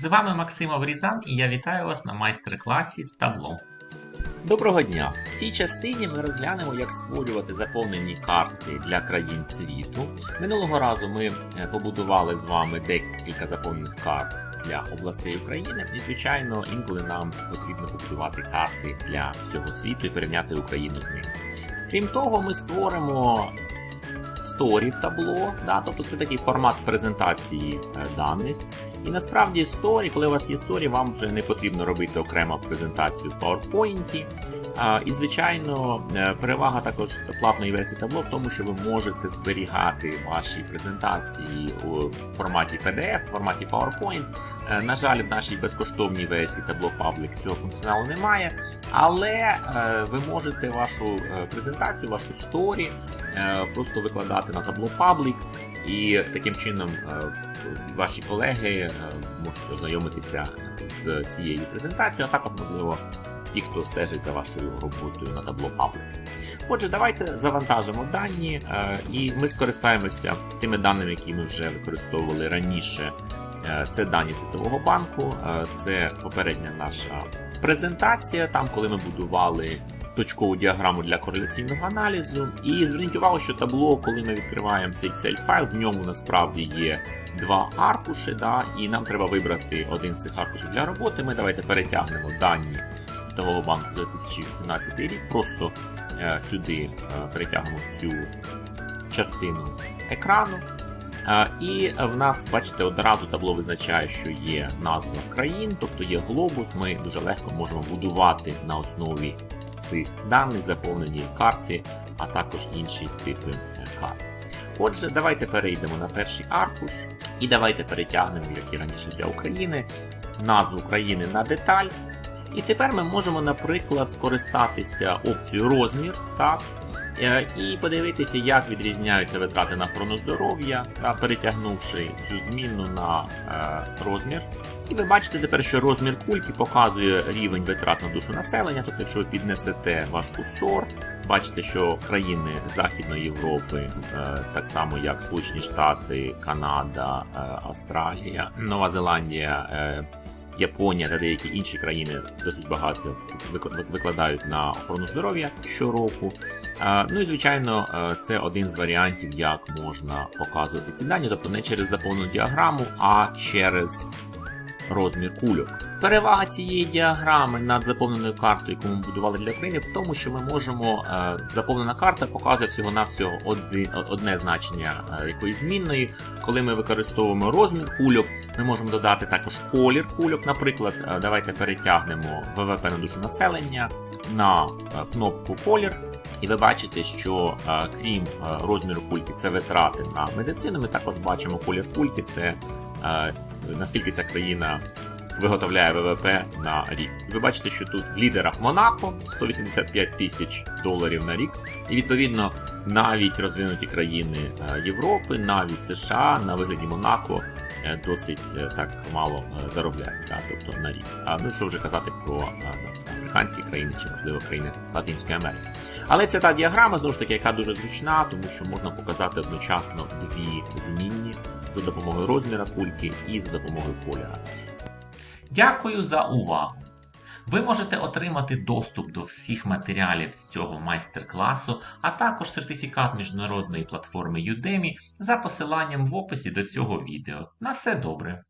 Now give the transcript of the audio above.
З вами Максим Аврізан і я вітаю вас на майстер-класі з табло. Доброго дня! В цій частині ми розглянемо, як створювати заповнені карти для країн світу. Минулого разу ми е, побудували з вами декілька заповнених карт для областей України, і звичайно, інколи нам потрібно побудувати карти для всього світу і порівняти Україну з ним. Крім того, ми створимо сторі в табло, да, тобто це такий формат презентації е, даних. І насправді сторі, коли у вас є сторі, вам вже не потрібно робити окремо презентацію в PowerPoint. І, звичайно, е, перевага також платної версії табло в тому, що ви можете зберігати ваші презентації у форматі PDF, в форматі PowerPoint. Е, На жаль, в нашій безкоштовній версії табло Public цього функціоналу немає, але е, ви можете вашу презентацію, вашу сторі просто викладати на табло Public, і таким чином ваші колеги можуть ознайомитися з цією презентацією, а також, можливо, ті, хто стежить за вашою роботою на табло Public. Отже, давайте завантажимо дані, е, і ми скористаємося тими даними, які ми вже використовували раніше. Е, Це дані Світового банку, е, це попередня наша презентація, там, коли ми будували точкову діаграму для кореляційного аналізу. І зверніть увагу, що табло, коли ми відкриваємо цей Excel файл, в ньому насправді є два аркуші, да, і нам треба вибрати один з цих аркушів для роботи. Ми давайте перетягнемо дані Світового банку за 2018 рік, просто е, сюди е, перетягнемо цю частину екрану. Е, І в нас, бачите, одразу табло визначає, що є назва країн, тобто є глобус. Ми дуже легко можемо будувати на основі цих даних заповнені карти, а також інші типи е, карт. Отже, давайте перейдемо на перший аркуш і давайте перетягнемо, як і раніше для України, назву країни на деталь. І тепер ми можемо, наприклад, скористатися опцією розмір, так, Е, і подивитися, як відрізняються витрати на охорону здоров'я, перетягнувши цю зміну на е, розмір. І ви бачите тепер, що розмір кульки показує рівень витрат на душу населення. Тобто, якщо ви піднесете ваш курсор, бачите, що країни Західної Європи, е, так само як Сполучені Штати, Канада, Австралія, Нова Зеландія. Японія та деякі інші країни досить багато викла- викладають на охорону здоров'я щороку. Ну і звичайно, е, це один з варіантів, як можна показувати ці дані, тобто не через заповнену діаграму, а через розмір кульок. Перевага цієї діаграми над заповненою картою, яку ми будували для України, в тому, що ми можемо е, заповнена карта показує всього навсього одне значення е, якоїсь змінної. Коли ми використовуємо розмір кульок, ми можемо додати також колір кульок. Наприклад, е, давайте перетягнемо ВВП на душу населення на кнопку колір. І ви бачите, що крім розміру кульки, це витрати на медицину. Ми також бачимо колір кульки, це наскільки ця країна виготовляє ВВП на рік. Ви бачите, що тут в лідерах Монако 185 тисяч доларів на рік. І відповідно навіть розвинуті країни е, Європи, навіть США на вигляді Монако е, досить е, так мало заробляють, так, тобто на рік. А ну що вже казати про африканські країни чи можливо країни Латинської Америки. Але це та діаграма, знову ж таки, яка дуже зручна, тому що можна показати одночасно дві змінні за допомогою розміра кульки і за допомогою кольора. Дякую за увагу! Ви можете отримати доступ до всіх матеріалів з цього майстер-класу, а також сертифікат міжнародної платформи Udemy за посиланням в описі до цього відео. На все добре!